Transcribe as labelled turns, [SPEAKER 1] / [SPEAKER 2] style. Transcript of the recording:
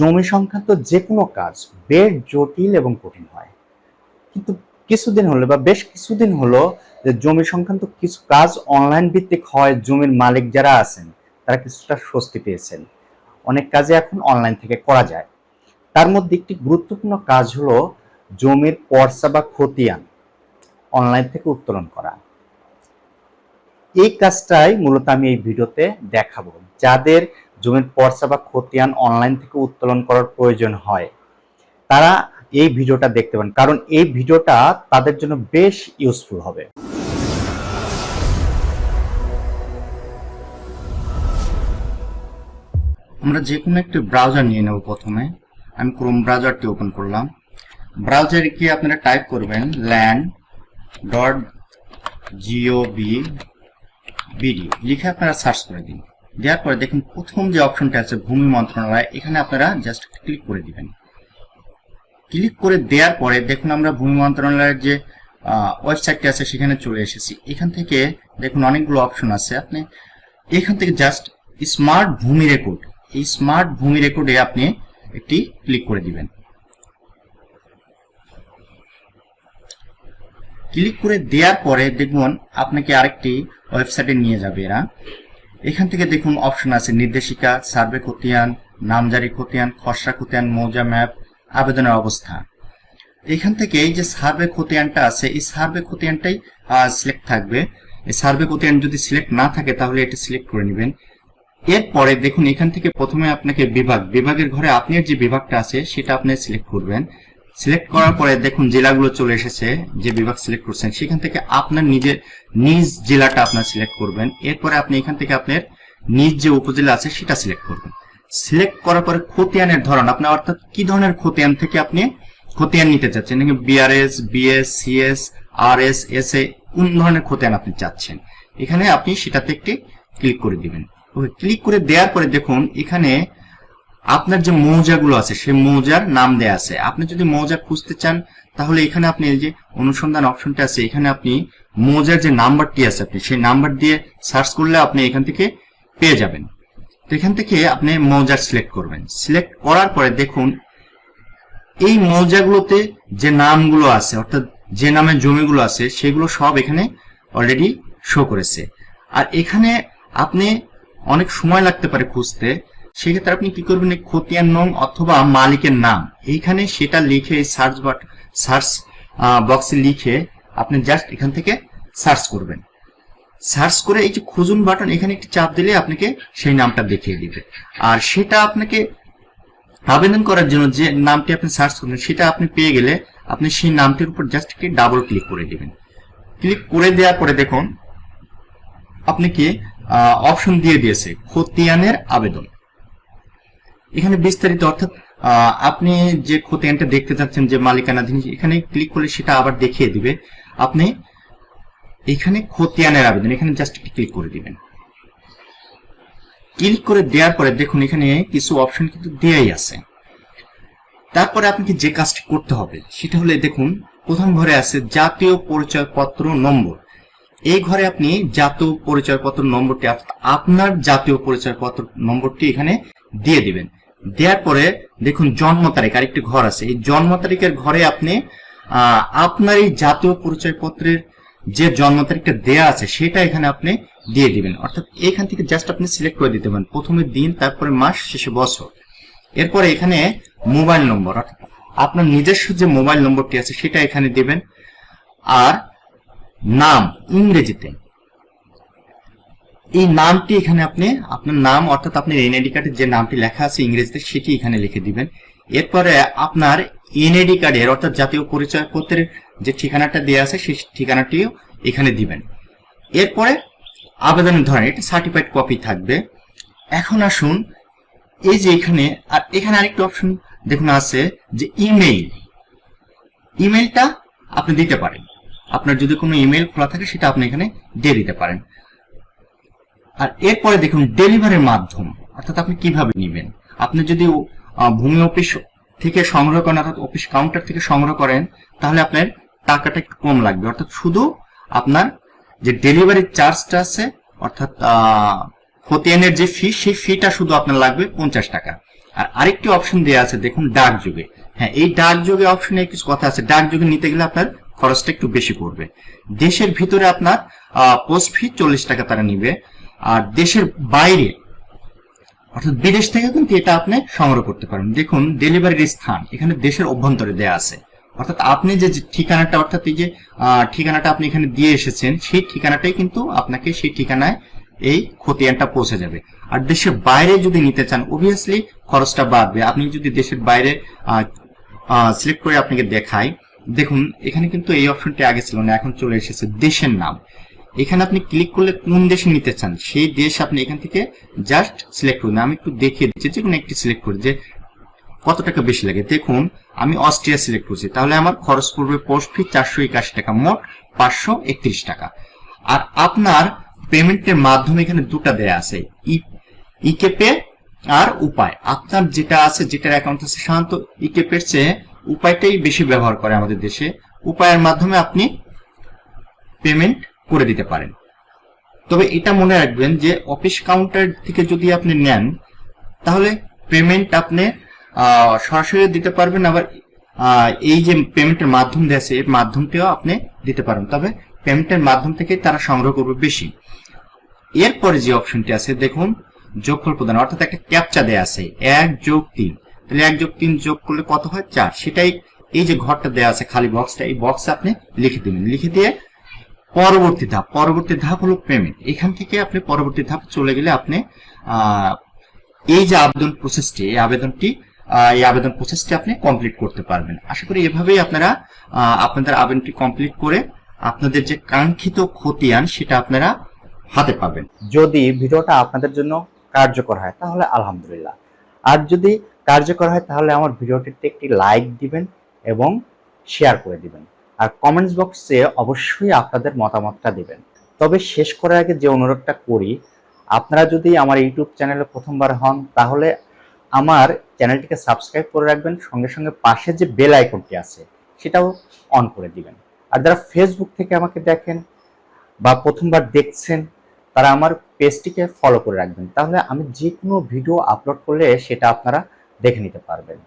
[SPEAKER 1] জমি সংক্রান্ত যে কোনো কাজ বেশ জটিল এবং কঠিন হয়। কিন্তু কিছুদিন হলো বা বেশ কিছুদিন হলো যে জমি সংক্রান্ত কিছু কাজ অনলাইন ভিত্তিক হয়, জমির মালিক যারা আছেন, তারা কিছুটা স্বস্তি পেয়েছেন। অনেক কাজে এখন অনলাইন থেকে করা যায়। তার মধ্যে একটি গুরুত্বপূর্ণ কাজ হলো জমির পর্চা বা খতিয়ান অনলাইন থেকে উত্তোলন করা। এই কাজটাই মূলত আমি এই ভিডিওতে দেখাবো, যাদের জমির পর্চা বা খতিয়ান অনলাইন থেকে উত্তোলন করার প্রয়োজন হয়। তারা এই ভিডিওটা দেখতে পারেন, কারণ এই ভিডিওটা তাদের জন্য বেশ ইউজফুল হবে। আমরা যে কোনো একটি ব্রাউজার নিয়ে নেব প্রথমে। আমি ক্রোম ব্রাউজারটি ওপেন করলাম। ব্রাউজারে গিয়ে আপনারা টাইপ করবেন ল্যান্ড ডট জিওবি বিডি লিখে আপনারা সার্চ করে দিন। দেওয়ার পরে দেখুন প্রথম যে অপশনটা আছে ভূমি মন্ত্রণালয়, এখানে আপনারা জাস্ট ক্লিক করে দিবেন। ক্লিক করে দেওয়ার পরে দেখুন আমরা ভূমি মন্ত্রণালয়ের যে ওয়েবসাইটটি আছে সেখানে চলে এসেছি। এখান থেকে দেখুন অনেকগুলো অপশন আছে। আপনি এখান থেকে জাস্ট স্মার্ট ভূমি রেকর্ড এই স্মার্ট ভূমি রেকর্ডে আপনি একটি ক্লিক করে দিবেন। ক্লিক করে দেওয়ার পরে দেখুন আপনাকে আরেকটি ওয়েবসাইটে নিয়ে যাবে এরা। এখান থেকে দেখুন অপশন আছে নির্দেশিকা, সার্ভে খতিয়ান, নামজারি খতিয়ান, খসড়া খতিয়ান, মৌজা ম্যাপ, আবেদনের অবস্থা। এখান থেকে এই যে সার্ভে খতিয়ানটা আছে, এই সার্ভে খতিয়ানটাই সিলেক্ট থাকবে। এই সার্ভে খতিয়ান যদি সিলেক্ট না থাকে, তাহলে এটা সিলেক্ট করে নেবেন। এরপরে দেখুন এখান থেকে প্রথমে আপনাকে বিভাগ, বিভাগের ঘরে আপনার যে বিভাগটা আছে, সেটা আপনি সিলেক্ট করবেন। সিলেক্ট করার পরে দেখুন জেলাগুলো চলে এসেছে, যে বিভাগ সিলেক্ট করছেন, সেখান থেকে আপনার নিজের নিজ জেলাটা আপনার সিলেক্ট করবেন। এরপরে আপনি এখান থেকে আপনার নিজ যে উপজেলা আছে, সেটা সিলেক্ট করবেন। সিলেক্ট করার পরে খতিয়ানের ধরন আপনার অর্থাৎ কি ধরনের খতিয়ান থেকে আপনি খতিয়ান নিতে চাচ্ছেন? BRS BS CS R S S A কোন ধরনের খতিয়ান আপনি চাচ্ছেন? এখানে আপনি সেটাতে একটি ক্লিক করে দিবেন। ওকে ক্লিক করে দেওয়ার পরে দেখুন, এখানে আপনার যে মৌজাগুলো আছে, সেই মৌজার নাম দেয়া আছে। আপনি যদি মৌজা খুঁজতে চান, তাহলে এখানে আপনি এই যে অনুসন্ধান অপশনটা আছে, এখানে আপনি মৌজার যে নাম্বারটি আছে আপনি, সেই নাম্বার দিয়ে সার্চ করলে আপনি এখান থেকে পেয়ে যাবেন। তো এখান থেকে আপনি মৌজার সিলেক্ট করবেন। সিলেক্ট করার পরে দেখুন, এই মৌজাগুলোতে যে নামগুলো আছে, অর্থাৎ যে নামে জমিগুলো আছে, সেগুলো সব এখানে অলরেডি শো করেছে। আর এখানে আপনি অনেক সময় লাগতে পারে খুঁজতে সেক্ষেত্রে আপনি কি করবেন? খতিয়ান নং অথবা মালিকের নাম। এইখানে সেটা লিখে সার্চ বাট সার্চ বক্সে লিখে আপনি জাস্ট এখান থেকে সার্চ করবেন। সার্চ করে এই যে খুঁজুন বাটন এখানে একটি চাপ দিলে আপনাকে সেই নামটা দেখিয়ে দিবে। আর সেটা আপনাকে আবেদন করার জন্য যে নামটি আপনি সার্চ করবেন, সেটা আপনি পেয়ে গেলে আপনি সেই নামটির উপর জাস্ট একটি ডাবল ক্লিক করে দিবেন। ক্লিক করে দেওয়ার পরে দেখুন আপনাকে অপশন দিয়ে দিয়েছে, খতিয়ানের আবেদন। এখানে বিস্তারিত অর্থাৎ আপনি যে খতিয়ানটা দেখতে চাচ্ছেন যে মালিকানাধীন, এখানে ক্লিক করলে সেটা আবার দেখিয়ে দিবে। আপনি এখানে খতিয়ানের আবেদন, এখানে জাস্ট ক্লিক করে দিবেন। ক্লিক করে দেওয়ার পরে দেখুন এখানে কিছু অপশন কিন্তু দেয়াই আছে। তারপরে আপনাকে যে কাজটি করতে হবে, সেটা হলে দেখুন, প্রথম ঘরে আছে জাতীয় পরিচয়পত্র নম্বর। এই ঘরে আপনি জাতীয় পরিচয়পত্র নম্বরটি আপনার জাতীয় পরিচয়পত্র নম্বরটি এখানে দিয়ে দিবেন। দেওয়ার পরে দেখুন, জন্ম তারিখ, আরেকটি ঘর আছে। এই জন্ম তারিখের ঘরে আপনি আপনার এই জাতীয় পরিচয়পত্রের যে জন্ম তারিখটা দেয়া আছে, সেটা এখানে আপনি দিয়ে দিবেন। অর্থাৎ এখান থেকে জাস্ট আপনি সিলেক্ট করে দিতে পারেন। প্রথমে দিন, তারপরে মাস, শেষে বছর। এরপরে এখানে মোবাইল নম্বর অর্থাৎ আপনার নিজস্ব যে মোবাইল নম্বরটি আছে, সেটা এখানে দিবেন। আর নাম, ইংরেজিতে। এই নামটি এখানে আপনি, আপনার নাম, অর্থাৎ আপনার এনআইডি কার্ডের যে নামটি লেখা আছে ইংরেজিতে, সেটি এখানে লিখে দিবেন। এরপরে আপনার এনআইডি কার্ডের, অর্থাৎ জাতীয় পরিচয়পত্রের যে ঠিকানাটা দেওয়া আছে, সেই ঠিকানাটিও এখানে দিবেন। এরপরে আবেদনের ধরেন এটা সার্টিফাইড কপি থাকবে। এখন আসুন, এই যে এখানে, আর এখানে আরেকটা অপশন দেখুন আছে, যে ইমেইল ইমেইলটা আপনি দিতে পারেন। আপনার যদি কোনো ইমেইল খোলা থাকে, সেটা আপনি এখানে দিয়ে দিতে পারেন। আর এরপরে দেখুন ডেলিভারির মাধ্যম। অর্থাৎ আপনি কীভাবে নেবেন? আপনি যদি ভূমি অফিস থেকে সংগ্রহ করেন অর্থাৎ অফিস কাউন্টার থেকে সংগ্রহ করেন তাহলে আপনার টাকাটা একটু কম লাগবে। অর্থাৎ শুধু আপনার যে ডেলিভারি চার্জটা আছে অর্থাৎ আহ, খতিয়ানের যে ফি সেই ফিটা শুধু আপনার লাগবে পঞ্চাশ টাকা। আর আরেকটি অপশন দেওয়া আছে দেখুন ডাক যুগে। হ্যাঁ এই ডাক যুগে অপশনে কিছু কথা আছে। ডাক যুগে নিতে গেলে আপনার খরচটা একটু বেশি পড়বে। দেশের ভিতরে আপনার পোস্ট ফি চল্লিশ টাকা তারা নিবে। আর দেশের বাইরে, অর্থাৎ বিদেশ থেকে কিন্তু এটা আপনি সংগ্রহ করতে পারেন। দেখুন ডেলিভারির স্থান, এখানে দেশের অভ্যন্তরে দেয়া আছে। অর্থাৎ আপনি যে ঠিকানাটা, অর্থাৎ এই যে ঠিকানাটা আপনি এখানে দিয়ে এসেছেন, সেই ঠিকানাটাই কিন্তু আপনাকে সেই ঠিকানায় এই খতিয়ানটা পৌঁছে যাবে। আর দেশের বাইরে যদি নিতে চান অবভিয়াসলি খরচটা বাড়বে। আপনি যদি দেশের বাইরে সিলেক্ট করে আপনাকে দেখাই, দেখুন, এখানে কিন্তু এই অপশনটি আগে ছিল না, এখন চলে এসেছে দেশের নাম। এখানে আপনি ক্লিক করলে কোন দেশে নিতে চান, সেই দেশ আপনি এখান থেকে জাস্ট সিলেক্ট করুন। আমি একটু দেখিয়ে দিচ্ছি যে কোনো একটি সিলেক্ট করি যে কত টাকা বেশি লাগে। দেখুন, আমি অস্ট্রিয়া সিলেক্ট করছি। তাহলে আমার খরচ পড়বে পোস্ট ফি চারশো একাশি টাকা, মোট পাঁচশো একত্রিশ টাকা। আর আপনার পেমেন্টের মাধ্যমে এখানে দুটা দেয়া আছে ইকেপে আর উপায়। আপনার যেটা আছে, যেটার অ্যাকাউন্ট আছে, সাধারণত ইকেপের চেয়ে উপায়টাই বেশি ব্যবহার করে আমাদের দেশে। উপায়ের মাধ্যমে আপনি পেমেন্ট করে দিতে পারেন। তবে এটা মনে রাখবেন যে অফিস কাউন্টার থেকে যদি আপনি নেন, তাহলে পেমেন্ট আপনি সরাসরি দিতে পারবেন, আবার এই যে পেমেন্টের মাধ্যম দিয়েছে এর মাধ্যমটিও আপনি দিতে পারেন। তবে পেমেন্টের মাধ্যম থেকে তারা সংগ্রহ করবে বেশি। এরপরে যে অপশনটি আছে, দেখুন, যোগফল প্রদান, অর্থাৎ একটা ক্যাপচা দেয়া আছে, এক যোগ তিন। তাহলে এক যোগ তিন যোগ করলে কত হয়? চার। সেটাই এই যে ঘরটা দেয়া আছে, খালি বক্সটা এই বক্সে আপনি লিখে দিবেন। লিখে দিয়ে পরবর্তী ধাপ। পরবর্তী ধাপ হলো পেমেন্ট এখান থেকে আপনি পরবর্তী ধাপ চলে গেলে আপনি এই যে আবেদন প্রসেসটি এই আবেদনটি এই আবেদন প্রসেসটি আপনি কমপ্লিট করতে পারবেন। আশা করি এভাবেই আপনারা আপনাদের আবেদনটি কমপ্লিট করে আপনাদের যে কাঙ্ক্ষিত খতিয়ান সেটা আপনারা হাতে পাবেন।
[SPEAKER 2] যদি ভিডিওটা আপনাদের জন্য কার্যকর হয়, তাহলে আলহামদুলিল্লাহ। আর যদি কার্যকর হয়, তাহলে আমার ভিডিওটিতে একটি লাইক দিবেন এবং শেয়ার করে দিবেন। আর কমেন্টস বক্সে অবশ্যই আপনাদের মতামতটা দিবেন। তবে শেষ করার আগে যে অনুরোধটা করি, আপনারা যদি আমার ইউটিউব চ্যানেলে প্রথমবার হন, তাহলে আমার চ্যানেলটিকে সাবস্ক্রাইব করে রাখবেন, সঙ্গে সঙ্গে পাশে যে বেল আইকনটি আছে, সেটাও অন করে দিবেন। আর যারা ফেসবুক থেকে আমাকে দেখেন বা প্রথমবার দেখছেন, তারা আমার পেজটিকে ফলো করে রাখবেন। তাহলে আমি যে কোনো ভিডিও আপলোড করলে সেটা আপনারা দেখে নিতে পারবেন।